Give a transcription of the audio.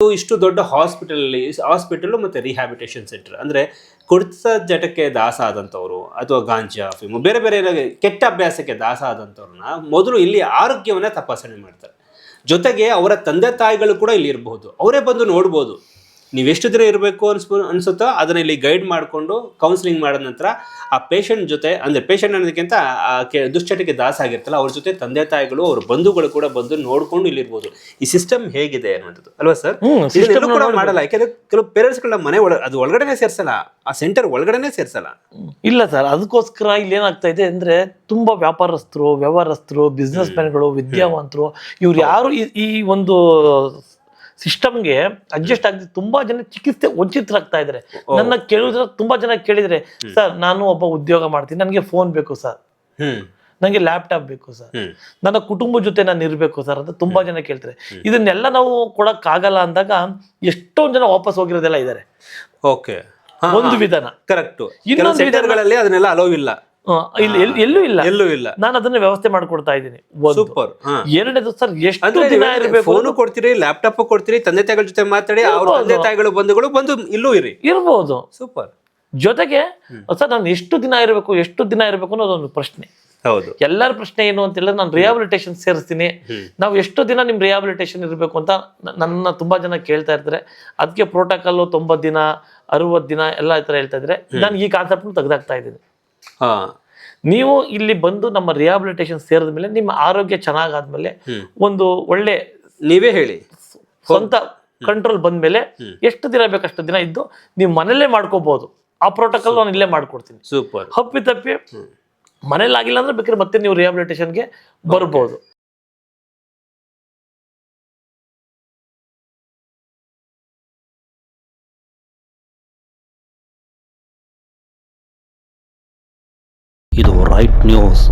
ಇಷ್ಟು ದೊಡ್ಡ hospital hospital ಮತ್ತೆ ರಿಹ್ಯಾಬಿಟೇಷನ್ ಸೆಂಟರ್ ಅಂದ್ರೆ ಕುಡಿತ ಜಟಕ್ಕೆ ದಾಸ ಆದಂಥವ್ರು ಅಥವಾ ಗಾಂಜಾ ಫಿಮು ಬೇರೆ ಬೇರೆ ಕೆಟ್ಟ ಅಭ್ಯಾಸಕ್ಕೆ ದಾಸ ಆದಂಥವ್ರನ್ನ ಮೊದಲು ಇಲ್ಲಿ ಆರೋಗ್ಯವನ್ನ ತಪಾಸಣೆ ಮಾಡ್ತಾರೆ. ಜೊತೆಗೆ ಅವರ ತಂದೆ ತಾಯಿಗಳು ಕೂಡ ಇಲ್ಲಿ ಇರಬಹುದು. ಅವರೇ ಬಂದು ನೋಡ್ಬೋದು. ನೀವೆಷ್ಟು ದಿನ ಇರಬೇಕು ಅನ್ಸ್ಬೋ ಅನ್ಸುತ್ತೋ ಅದನ್ನ ಇಲ್ಲಿ ಗೈಡ್ ಮಾಡಿಕೊಂಡು ಕೌನ್ಸಿಲಿಂಗ್ ಮಾಡಿದ ನಂತರ ಆ ಪೇಷಂಟ್ ಜೊತೆ ಅಂದ್ರೆ ಪೇಷಂಟ್ ಅನ್ನೋದಕ್ಕಿಂತ ಆ ಕೆ ದುಶ್ಚಟಕ್ಕೆ ದಾಸ ಆಗಿರ್ತಲ್ಲ ಅವ್ರ ಜೊತೆ ತಂದೆ ತಾಯಿಗಳು ಅವ್ರ ಬಂಧುಗಳು ಕೂಡ ಬಂದು ನೋಡ್ಕೊಂಡು ಇಲ್ಲಿ ಇರ್ಬೋದು ಈ ಸಿಸ್ಟಮ್ ಹೇಗಿದೆ ಅನ್ನೋದು ಅಲ್ವಾ ಸರ್ ಸಿಸ್ಟಮ್ ಕೂಡ ಮಾಡಲ್ಲ. ಯಾಕೆಂದ್ರೆ ಕೆಲವು ಪೇರೆಂಟ್ಸ್ಗಳನ್ನ ಮನೆ ಒಳ ಅದು ಒಳಗಡೆನೆ ಸೇರ್ಸಲ್ಲ. ಆ ಸೆಂಟರ್ ಒಳಗಡೆನೆ ಸೇರ್ಸಲ್ಲ. ಇಲ್ಲ ಸರ್ ಅದಕ್ಕೋಸ್ಕರ ಇಲ್ಲಿ ಏನಾಗ್ತಾ ಇದೆ ಅಂದ್ರೆ ತುಂಬಾ ವ್ಯಾಪಾರಸ್ಥರು ವ್ಯವಹಾರಸ್ಥರು ಬಿಸ್ನೆಸ್ ಮ್ಯಾನ್ಗಳು ವಿದ್ಯಾವಂತರು ಇವ್ರು ಯಾರು ಈ ಒಂದು ಸಿಸ್ಟಮ್ಗೆ ಅಡ್ಜಸ್ಟ್ ಆಗದೆ ತುಂಬಾ ಜನ ಚಿಕಿತ್ಸೆ ವಂಚಿತರಾಗ್ತಾ ಇದ್ದಾರೆ ನನ್ನ ಕೇಳಿದ್ರೆ ತುಂಬಾ ಜನ ಕೇಳಿದ್ರೆ ಸರ್ ನಾನು ಒಬ್ಬ ಉದ್ಯೋಗ ಮಾಡ್ತೀನಿ. ನನಗೆ ಫೋನ್ ಬೇಕು ಸರ್. ನನಗೆ ಲ್ಯಾಪ್ಟಾಪ್ ಬೇಕು ಸರ್. ನನ್ನ ಕುಟುಂಬ ಜೊತೆ ನಾನು ಇರಬೇಕು ಸರ್ ಅಂತ ತುಂಬಾ ಜನ ಕೇಳ್ತಾರೆ. ಇದನ್ನೆಲ್ಲ ನಾವು ಕೊಡಕ್ಕಾಗಲ್ಲ ಅಂದಾಗ ಎಷ್ಟೊಂದು ಜನ ವಾಪಸ್ ಹೋಗಿರೋದೆಲ್ಲ ಇದ್ದಾರೆ ಓಕೆ. ಒಂದು ವಿಧಾನ. ಕರೆಕ್ಟ್ ಇನ್ನೊಂದು ವಿಧಾನಗಳಲ್ಲಿ ಅದನ್ನೆಲ್ಲ ಅಲೋ ಇಲ್ಲ ಆ, ಇಲ್ಲಿ ಎಲ್- ಎಲ್ಲೂ ಇಲ್ಲ. ಎಲ್ಲೂ ಇಲ್ಲ. ನಾನು ಅದನ್ನ ವ್ಯವಸ್ಥೆ ಮಾಡ್ಕೊಡ್ತಾ ಇದ್ದೀನಿ. ಸೂಪರ್ ಎರಡನೇದು ಸರ್ ಎಷ್ಟು ದಿನ ಇರಬೇಕು ಫೋನು ಕೊಡ್ತೀರಿ ಲ್ಯಾಪ್ಟಾಪ್ ಕೊಡ್ತೀರಿ ತಂದೆ ತಾಯಿಗಳ ಜೊತೆ ಮಾತಾಡಿ ಅವ್ರ ತಂದೆ ತಾಯಿಗಳು ಬಂಧುಗಳು ಬಂದು ಇಲ್ಲೂ ಇರಿ. ಇರ್ಬೋದು. ಸೂಪರ್. ಜೊತೆಗೆ ಸರ್ ನಾನು ಎಷ್ಟು ದಿನ ಇರಬೇಕು ಎಷ್ಟು ದಿನ ಇರಬೇಕು ಅನ್ನೋದೊಂದು ಪ್ರಶ್ನೆ. ಹೌದು. ಎಲ್ಲರ ಪ್ರಶ್ನೆ ಏನು ಅಂತ ಹೇಳಿದ್ರೆ ನಾನು ರಿಹಾಬಿಲಿಟೇಷನ್ ಸೇರಿಸ್ತೀನಿ. ನಾವು ಎಷ್ಟು ದಿನ ನಿಮ್ ರಿಹಾಬಿಲಿಟೇಷನ್ ಇರಬೇಕು ಅಂತ ನನ್ನ ತುಂಬಾ ಜನ ಕೇಳ್ತಾ ಇರ್ತಾರೆ. ಅದಕ್ಕೆ ಪ್ರೋಟೋಕಾಲ್ ತೊಂಬತ್ತು ದಿನ ಅರವತ್ತು ದಿನ ಎಲ್ಲ ಈ ತರ ಹೇಳ್ತಾ ಇದ್ರೆ ನಾನು ಈ ಕಾನ್ಸೆಪ್ಟ್ ತೆಗೆದಾಕ್ತಾ ಇದ್ದೀನಿ. ಹಾ. ನೀವು ಇಲ್ಲಿ ಬಂದು ನಮ್ಮ ರಿಹಾಬಿಲಿಟೇಷನ್ ಸೇರಿದ ಮೇಲೆ ನಿಮ್ಮ ಆರೋಗ್ಯ ಚೆನ್ನಾಗಾದ್ಮೇಲೆ ಒಂದು ಒಳ್ಳೆ ನೀವೇ ಹೇಳಿ. ಸ್ವಂತ ಕಂಟ್ರೋಲ್ ಬಂದ್ಮೇಲೆ ಎಷ್ಟು ದಿನ ಬೇಕು ಅಷ್ಟು ದಿನ ಇದ್ದು ನೀವು ಮನೇಲೇ ಮಾಡ್ಕೋಬಹುದು ಆ ಪ್ರೋಟೋಕಾಲ್ ನಾನು ಇಲ್ಲೇ ಮಾಡ್ಕೊಡ್ತೀನಿ. ಸೂಪರ್ ಹಪ್ಪಿ ತಪ್ಪಿ ಮನೇಲಿ ಆಗಿಲ್ಲ ಅಂದ್ರೆ ಬೇಕಾದ್ರೆ ಮತ್ತೆ ನೀವು ರಿಹಾಬಿಲಿಟೇಷನ್ಗೆ ಬರ್ಬೋದು. ಇದು ರೈಟ್ ನ್ಯೂಸ್